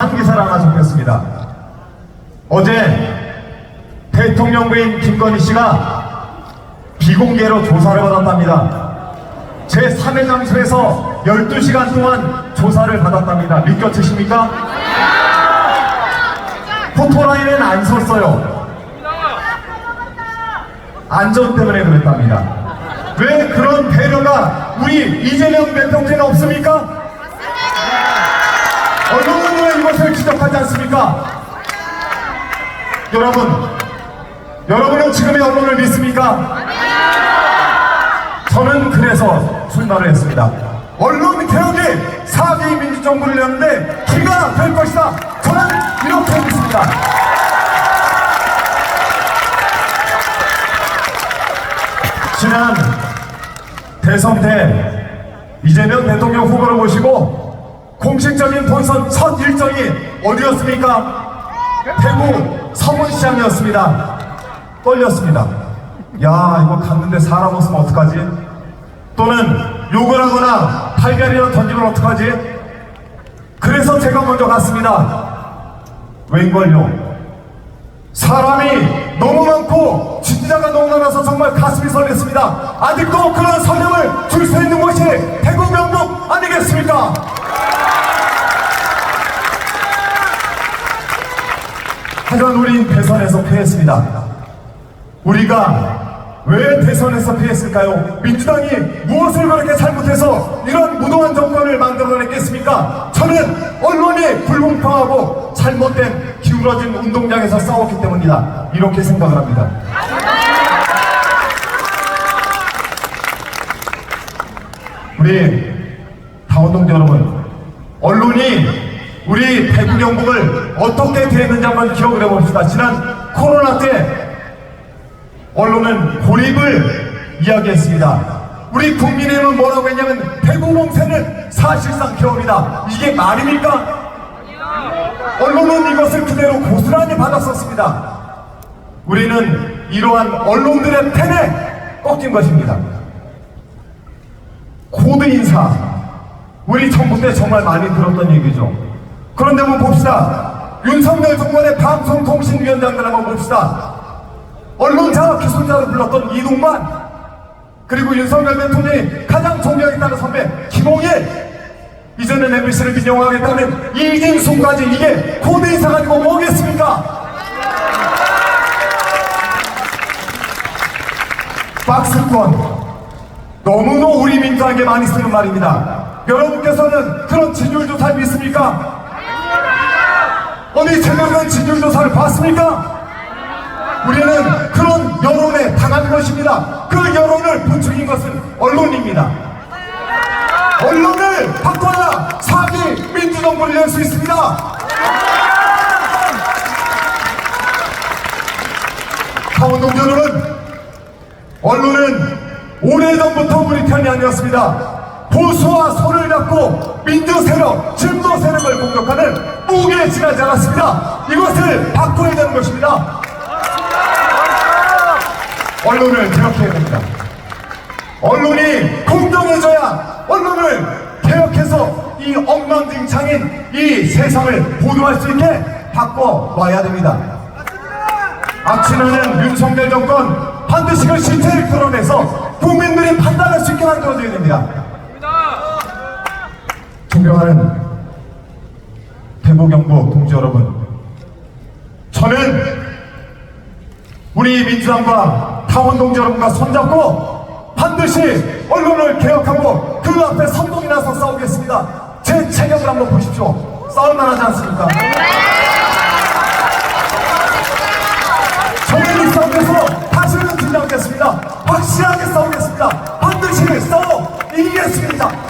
한 기사를 하나 적겠습니다. 어제 대통령 부인 김건희 씨가 비공개로 조사를 받았답니다. 제 3회 장소에서 12시간 동안 조사를 받았답니다. 믿겨지십니까? 포토라인은 안 섰어요. 안전 때문에 그랬답니다. 왜 그런 배려가 우리 이재명 대통령에는 없습니까? 이 것을 지적하지 않습니까? 여러분, 여러분은 지금의 언론을 믿습니까? 저는 그래서 출마를 했습니다. 언론 개혁이 사기 민주정부를 여는데 기가 될 것이다. 저는 이렇게 믿습니다. 지난 대선 때 이재명 대통령 후보를 모시고 공식적인 본선 첫 일정이 어디였습니까? 대구 서문시장이었습니다. 떨렸습니다. 야 이거 갔는데 사람 없으면 어떡하지? 또는 욕을 하거나 달걀이나 던지면 어떡하지? 그래서 제가 먼저 갔습니다. 웬걸요? 사람이 너무 많고 지지자가 너무 많아서 정말 가슴이 설렜습니다. 아직도 그런 설렘을 줄 수 있는 곳이 대구 경북 아니겠습니까? 하지만 우린 대선에서 패했습니다. 우리가 왜 대선에서 패했을까요? 민주당이 무엇을 그렇게 잘못해서 이런 무도한 정권을 만들어냈겠습니까? 저는 언론이 불공평하고 잘못된 기울어진 운동장에서 싸웠기 때문이다. 이렇게 생각을 합니다. 우리 당원동지 여러분, 언론이 우리 대구 경북을 어떻게 대했는지 한번 기억을 해봅시다. 지난 코로나 때 언론은 고립을 이야기했습니다. 우리 국민의힘은 뭐라고 했냐면 대구 봉쇄는 사실상 개업이다. 이게 말입니까? 언론은 이것을 그대로 고스란히 받았었습니다. 우리는 이러한 언론들의 펜에 꺾인 것입니다. 코드 인사. 우리 정부 때 정말 많이 들었던 얘기죠. 그런데 한번 봅시다. 윤석열 정권의 방송통신위원장들 한번 봅시다. 언론자 기술자로 불렀던 이동만 그리고 윤석열 대통령이 가장 존경했다는 선배 김홍일 이제는 MBC를 민영화하겠다는 이진수까지 이게 코드 인사 가지고 뭐겠습니까? 박스권 너무너무 우리 민주당에 많이 쓰는 말입니다. 여러분께서는 그런 지지율 조사를 믿습니까? 어디 제대로 된 지지율 조사를 봤습니까? 우리는 그런 여론에 당한 것입니다. 그 여론을 부추긴 것은 언론입니다. 언론을 바꿔야 사기 민주정부를 낼 수 있습니다. 강원동 여러분, 언론은 오래전부터 우리 편이 아니었습니다. 보수와 손을 잡고 민주 세력, 진보 세력을 공격하는 무기에 지나지 않았습니다. 이것을 바꿔야 되는 것입니다. 언론을 개혁해야 됩니다. 언론이 공정해져야 언론을 개혁해서 이 엉망진창인 이 세상을 보도할 수 있게 바꿔놔야 됩니다. 악취나는 윤석열 정권 반드시 그 실체를 드러내서 국민들이 판단할 수 있게 만들어줘야 됩니다. 존경하는 대구 경북 동지 여러분, 저는 우리 민주당과 당원 동지 여러분과 손잡고 반드시 언론을 개혁하고 그 앞에 선동이 나서 싸우겠습니다. 제 체격을 한번 보십시오. 싸울만 하지 않습니까? 저는 이 싸움에서 다시는 주지 않겠습니다. 확실하게 싸우겠습니다. 반드시 싸워 이기겠습니다.